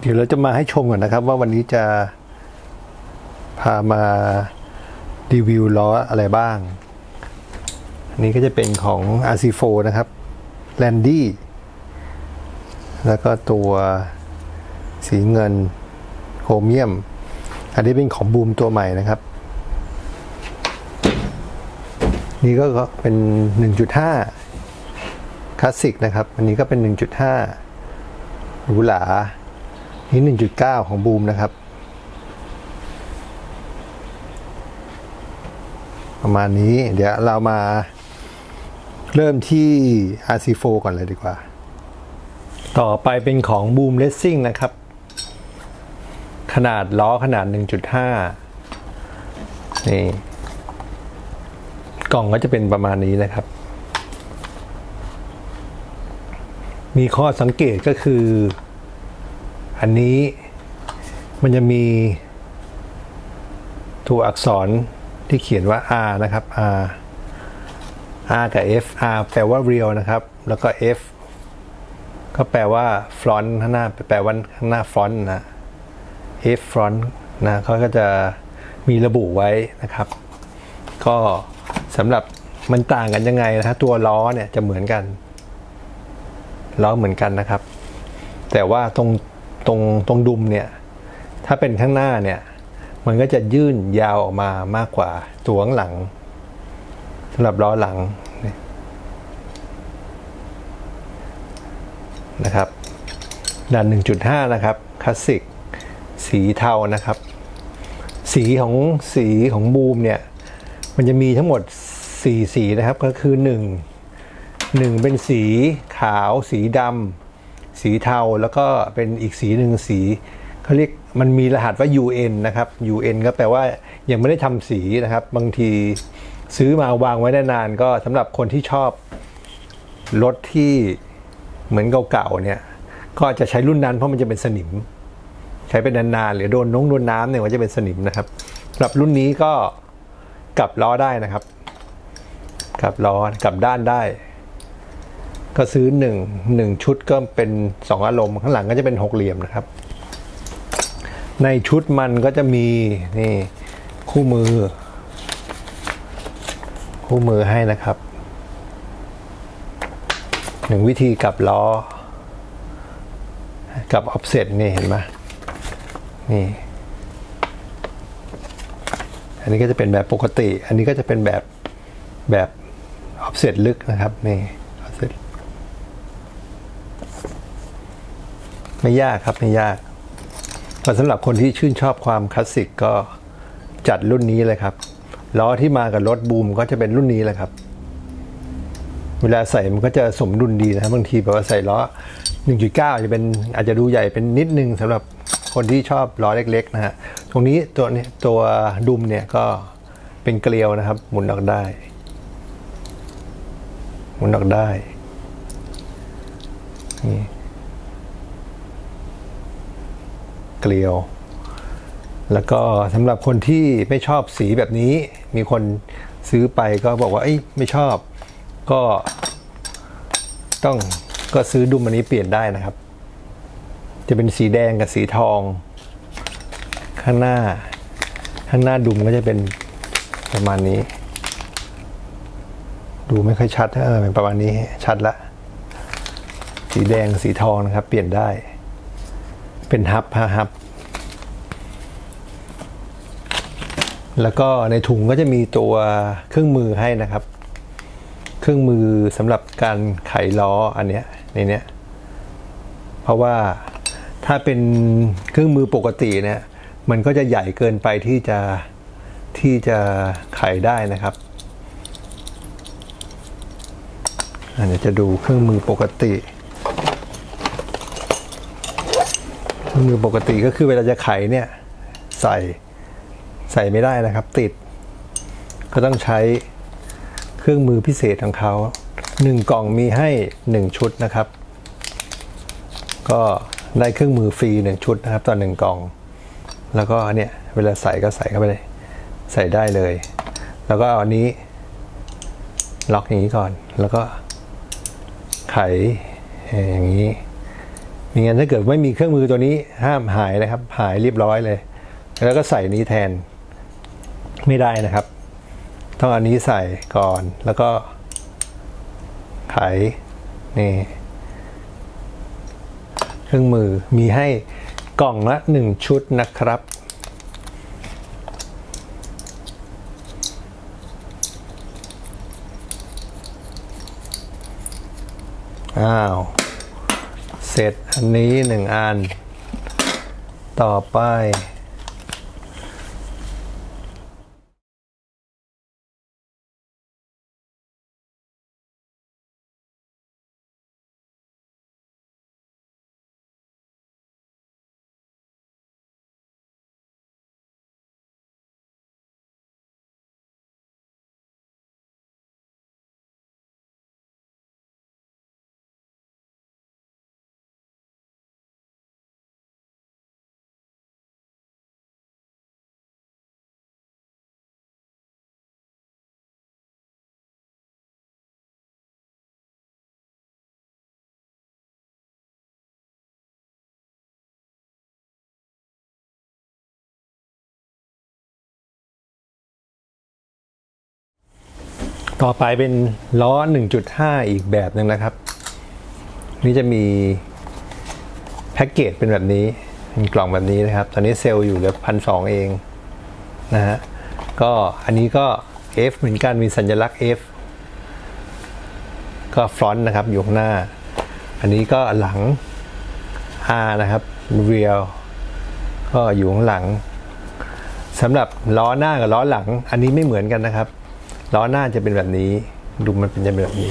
เดี๋ยวเราจะมาให้ชมก่อนนะครับ ว่าวันนี้จะพามารีวิวล้ออะไรบ้าง อันนี้ก็จะเป็นของ RC4 นะครับ l a n d y แล้วก็ตัวสีเงินโครเมียม อันนี้เป็นของบูมตัวใหม่นะครับ นี่ก็เป็น 1.5 คลาสสิกนะครับ อันนี้ก็เป็น 1.5หรูหรา นี่ 1.9 ของบูมนะครับ ประมาณนี้เดี๋ยวเรามาเริ่มที่ RC4 ก่อนเลยดีกว่า ต่อไปเป็นของ Boom Racing นะครับ ขนาดล้อขนาด 1.5 นี่ กล่องก็จะเป็นประมาณนี้นะครับ มีข้อสังเกตก็คือ อันนี้มันจะมีตัวอักษรที่เขียนว่า R นะครับ R R กับ F R แปลว่า real นะครับ แล้วก็ F ก็แปลว่า front ข้างหน้า แปลว่าข้างหน้า front นะ F front นะเขาก็จะมีระบุไว้นะครับ ก็สำหรับมันต่างกันยังไงนะฮะตัวล้อเนี่ยจะเหมือนกัน ล้อเหมือนกันนะครับ แต่ว่าตรง ตรงตรงดุมเนี่ย ถ้าเป็นข้างหน้าเนี่ย มันก็จะยื่นยาวออกมามากกว่าตัวข้างหลังสำหรับล้อหลังนะครับด้าน1.5 นะครับคลาสสิกสีเทานะครับ สีของสีของบูมเนี่ย มันจะมีทั้งหมด 4 สีนะครับก็คือ 1 1 เป็นสีขาว สีดำ สีเทาแล้วก็เป็นอีกสีหนึ่งสีเขาเรียกมันมีรหัสว่า UN นะครับ UN ก็แปลว่ายังไม่ได้ทำสีนะครับ บางทีซื้อมาวางไว้ได้นานก็สำหรับคนที่ชอบรถที่เหมือนเก่าๆเนี่ยก็จะใช้รุ่นนั้นเพราะมันจะเป็นสนิม ใช้เป็นนานๆหรือโดนน้องโดนน้ำเนี่ยมันจะเป็นสนิมนะครับสำหรับรุ่นนี้ก็กลับล้อได้นะครับ กลับล้อกลับด้านได้ ก็ซื้อหนึ่งหนึ่งชุดก็เป็นสองอารมณ์ ข้างหลังก็จะเป็นหกเหลี่ยมนะครับ ในชุดมันก็จะมีนี่คู่มือ คู่มือให้นะครับหนึ่งวิธีกลับล้อ กับ offset นี่เห็นไหมนี่ อันนี้ก็จะเป็นแบบปกติ อันนี้ก็จะเป็นแบบแบบ offset ลึกนะครับนี่ ไม่ยากครับไม่ยากก็สำหรับคนที่ชื่นชอบความคลาสสิกก็จัดรุ่นนี้เลยครับล้อที่มากับรถบูมก็จะเป็นรุ่นนี้แหละครับ เวลาใส่มันก็จะสมดุลดีนะครับบางทีแบบว่าใส่ล้อ 1.9 จะเป็นอาจจะดูใหญ่เป็นนิดนึงสำหรับคนที่ชอบล้อเล็ก ๆ นะฮะตรงนี้ตัวนี้ตัวดุมเนี่ยก็เป็นเกลียวนะครับ หมุนออกได้ หมุนออกได้นี่ เกลียว แล้วก็สำหรับคนที่ไม่ชอบสีแบบนี้ มีคนซื้อไปก็บอกว่าเอ้ยไม่ชอบ ก็ต้องก็ซื้อดุมอันนี้เปลี่ยนได้นะครับ จะเป็นสีแดงกับสีทอง ข้างหน้า ข้างหน้าดุมก็จะเป็นประมาณนี้ ดูไม่ค่อยชัดเออเป็นประมาณนี้ชัดละ สีแดงสีทองนะครับ เปลี่ยนได้ เป็นฮับฮะฮับ แล้วก็ในถุงก็จะมีตัวเครื่องมือให้นะครับ เครื่องมือสำหรับการไขล้ออันเนี้ยในเนี้ย เพราะว่าถ้าเป็นเครื่องมือปกติเนี่ย มันก็จะใหญ่เกินไปที่จะที่จะไขได้นะครับอันนี้จะดูเครื่องมือปกติ เครื่อง มือปกติก็คือเวลาจะไขเนี่ย ใส่ใส่ไม่ได้นะครับ ติด ก็ต้องใช้เครื่องมือพิเศษของเขาหนึ่งกล่องมีให้หนึ่งชุดนะครับ ก็ได้เครื่องมือฟรีหนึ่งชุดนะครับต่อหนึ่งกล่อง แล้วก็เนี่ยเวลาใส่ก็ใส่เข้าไปเลยใส่ได้เลย แล้วก็เอาอันนี้ ล็อกอย่างนี้ก่อน แล้วก็ไขอย่างนี้ อย่างนั้นถ้าเกิดไม่มีเครื่องมือตัวนี้ห้ามหายนะครับ หายเรียบร้อยเลย แล้วก็ใส่นี้แทนไม่ได้นะครับ ต้องอันนี้ใส่ก่อนแล้วก็ไขนี่เครื่องมือมีให้กล่องละหนึ่งชุดนะครับ อ้าว เสร็จอันนี้หนึ่งอัน ต่อไป ต่อไปเป็นล้อ 1.5 อีกแบบหนึ่งนะครับ นี่จะมีแพ็กเกจเป็นแบบนี้ เป็นกล่องแบบนี้นะครับ ตอนนี้เซลล์อยู่เหลือพันสเองนะฮะ ก็อันนี้ก็ F เหมือนกันมีสัญลักษณ์ F ก็ฟรอนต์นะครับอยู่ข้างหน้า อันนี้ก็หลัง R นะครับ real ก็อยู่ข้างหลังสำหรับล้อหน้ากับล้อหลัง อันนี้ไม่เหมือนกันนะครับ ล้อหน้าจะเป็นแบบนี้ ดูมันเป็นจะเป็นแบบนี้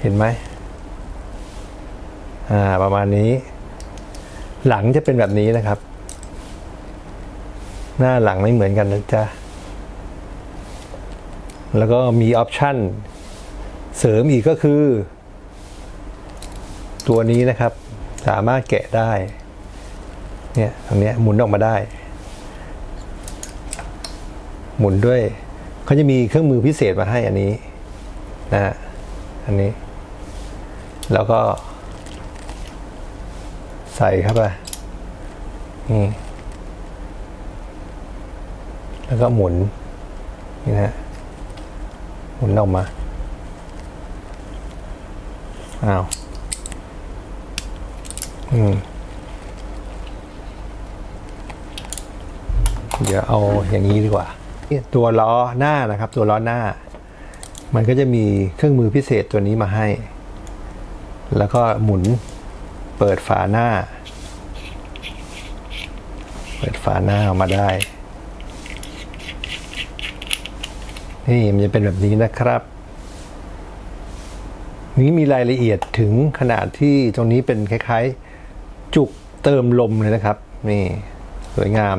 เห็นไหมอ่าประมาณนี้ หลังจะเป็นแบบนี้นะครับ หน้าหลังไม่เหมือนกันนะจ๊ะแล้วก็มีออปชั่นเสริมอีกก็คือ ตัวนี้นะครับ สามารถแกะได้ เนี่ยตรงเนี้ยหมุนออกมาได้ หมุนด้วยเขาจะมีเครื่องมือพิเศษมาให้อันนี้นะฮะอันนี้ แล้วก็ ใส่เข้าไปนี่แล้วก็หมุนนี่นะฮะหมุนออกมาอ้าวอืมเดี๋ยวเอาอย่างนี้ดีกว่า ตัวล้อหน้านะครับ ตัวล้อหน้า มันก็จะมีเครื่องมือพิเศษตัวนี้มาให้ แล้วก็หมุนเปิดฝาหน้า เปิดฝาหน้าออกมาได้ นี่มันจะเป็นแบบนี้นะครับนี้มีรายละเอียดถึงขนาดที่ตรงนี้เป็นคล้ายๆ จุกเติมลมเลยนะครับ นี่ สวยงาม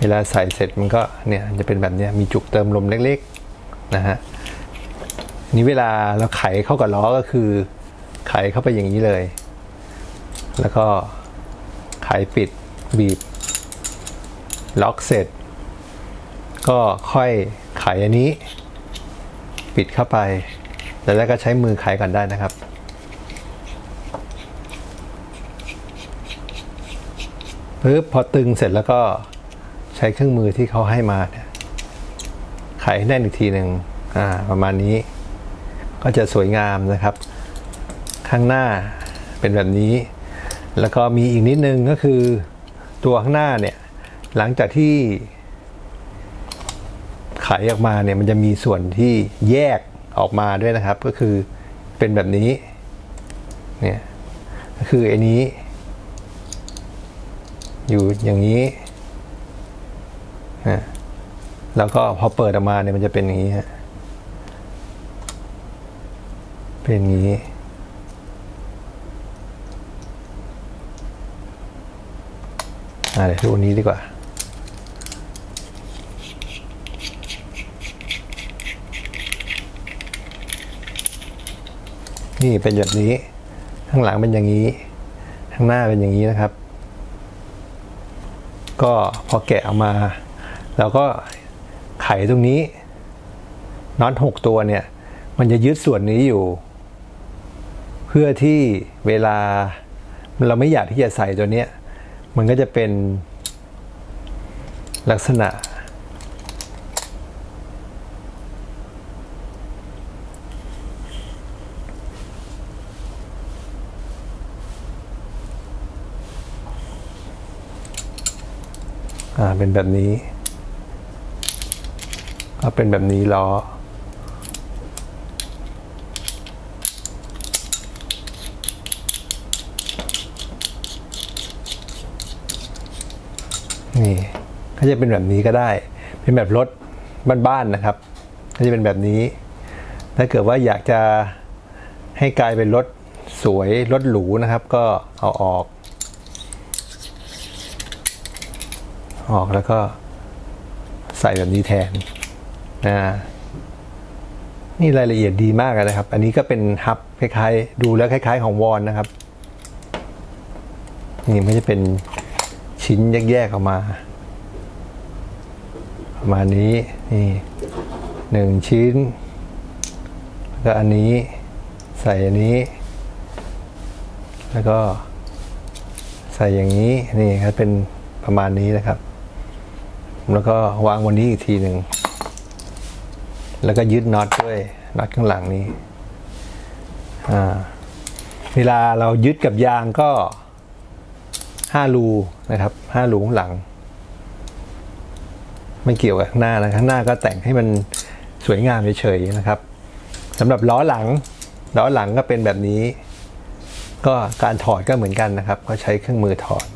เวลาใส่เสร็จมันก็เนี่ยจะเป็นแบบนี้มีจุกเติมลมเล็กๆนะฮะนี่เวลาเราไขเข้ากับล้อก็คือ ไขเข้าไปอย่างนี้เลย แล้วก็ไขปิดบีบ ล็อกเสร็จ ก็ค่อยไขอันนี้ ปิดเข้าไป แล้วก็ใช้มือไขก่อนได้นะครับปึ๊บพอตึงเสร็จแล้วก็ ช้เครื่องมือที่เขาให้มาเนี่ยไขให้แน่นอีกทีหนึ่งอ่าประมาณนี้ ก็จะสวยงามนะครับ ข้างหน้าเป็นแบบนี้ แล้วก็มีอีกนิดนึงก็คือตัวข้างหน้าเนี่ยหลังจากที่ไขออกมาเนี่ยมันจะมีส่วนที่แยกออกมาด้วยนะครับ ก็คือเป็นแบบนี้เนี่ยก็คือไอ้นี้ อยู่อย่างนี้ นะแล้วก็พอเปิดออกมาเนี่ยมันจะเป็นอย่างนี้ฮะเป็นอย่างนี้ อ่าเดี๋ยวดูอันนี้ดีกว่านี่เป็นแบบนี้ ข้างหลังเป็นอย่างนี้ ข้างหน้าเป็นอย่างนี้นะครับ ก็พอแกะออกมา เราก็ไขตรงนี้น็อตหกตัวเนี่ย มันจะยึดส่วนนี้อยู่ เพื่อที่เวลาเราไม่อยากที่จะใส่ตัวเนี้ย มันก็จะเป็นลักษณะ อ่า เป็นแบบนี้ ก็เป็นแบบนี้ล้อนี่ก็จะเป็นแบบนี้ก็ได้ เป็นแบบรถบ้านๆนะครับ ก็จะเป็นแบบนี้ ถ้าเกิดว่าอยากจะให้กลายเป็นรถสวยรถหรูนะครับ ก็เอาออก ออกแล้วก็ใส่แบบนี้แทน นะนี่รายละเอียดดีมากเลยนะครับ อันนี้ก็เป็นฮับคล้ายๆ ดูแล้วคล้าย ๆ ของวอนนะครับ นี่ไม่ใช่เป็นชิ้นแยกๆออกมา ประมาณนี้นี่หนึ่งชิ้นแล้วก็อันนี้ใส่อันนี้ แล้วก็ใส่อย่างนี้นี่ครับเป็นประมาณนี้นะครับ แล้วก็วางบนนี้อีกทีหนึ่ง แล้วก็ยึดน็อตด้วยน็อตข้างหลังนี้เวลาเรายึดกับยางก็ห้ารูนะครับห้ารูข้างหลัง ไม่เกี่ยวกับข้างหน้านะข้างหน้าก็แต่งให้มันสวยงามเฉยๆนะครับสำหรับล้อหลังล้อหลังก็เป็นแบบนี้ ก็การถอดก็เหมือนกันนะครับ ก็ใช้เครื่องมือถอด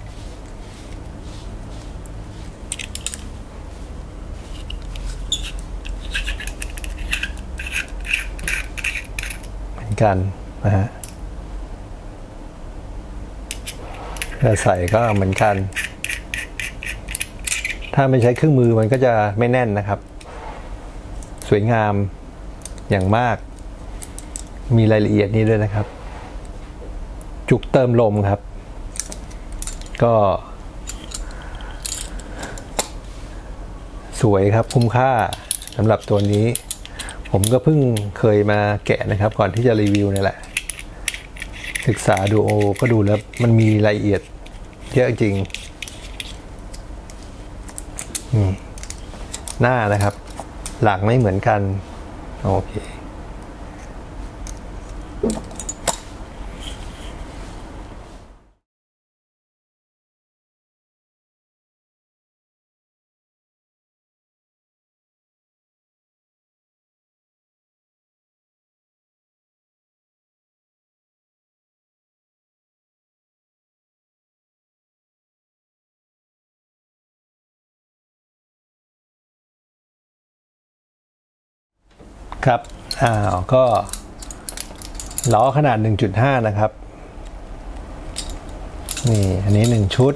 เหมือน กันนะฮะถ้าใส่ก็เหมือนกัน ถ้าไม่ใช้เครื่องมือมันก็จะไม่แน่นนะครับ สวยงามอย่างมาก มีรายละเอียดนี้ด้วยนะครับ จุกเติมลมครับ ก็สวยครับคุ้มค่าสำหรับตัวนี้ ผมก็เพิ่งเคยมาแกะนะครับ ก่อนที่จะรีวิวนี่แหละ ศึกษาดูโอก็ดูแล้วมันมีรายละเอียดเยอะจริงนี่หน้านะครับ หลังไม่เหมือนกัน โอเค ครับ อ้าว ก็ล้อขนาด 1.5 นะครับ นี่ อันนี้หนึ่งชุด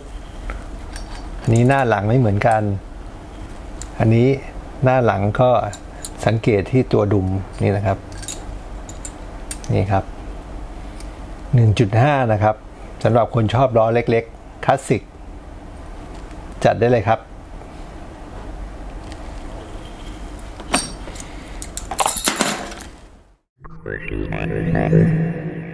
อันนี้หน้าหลังไม่เหมือนกัน อันนี้หน้าหลังก็สังเกตที่ตัวดุมนี่นะครับ นี่ครับ 1.5 นะครับสำหรับคนชอบล้อเล็กๆ คลาสสิก จัดได้เลยครับ Where she's never, never.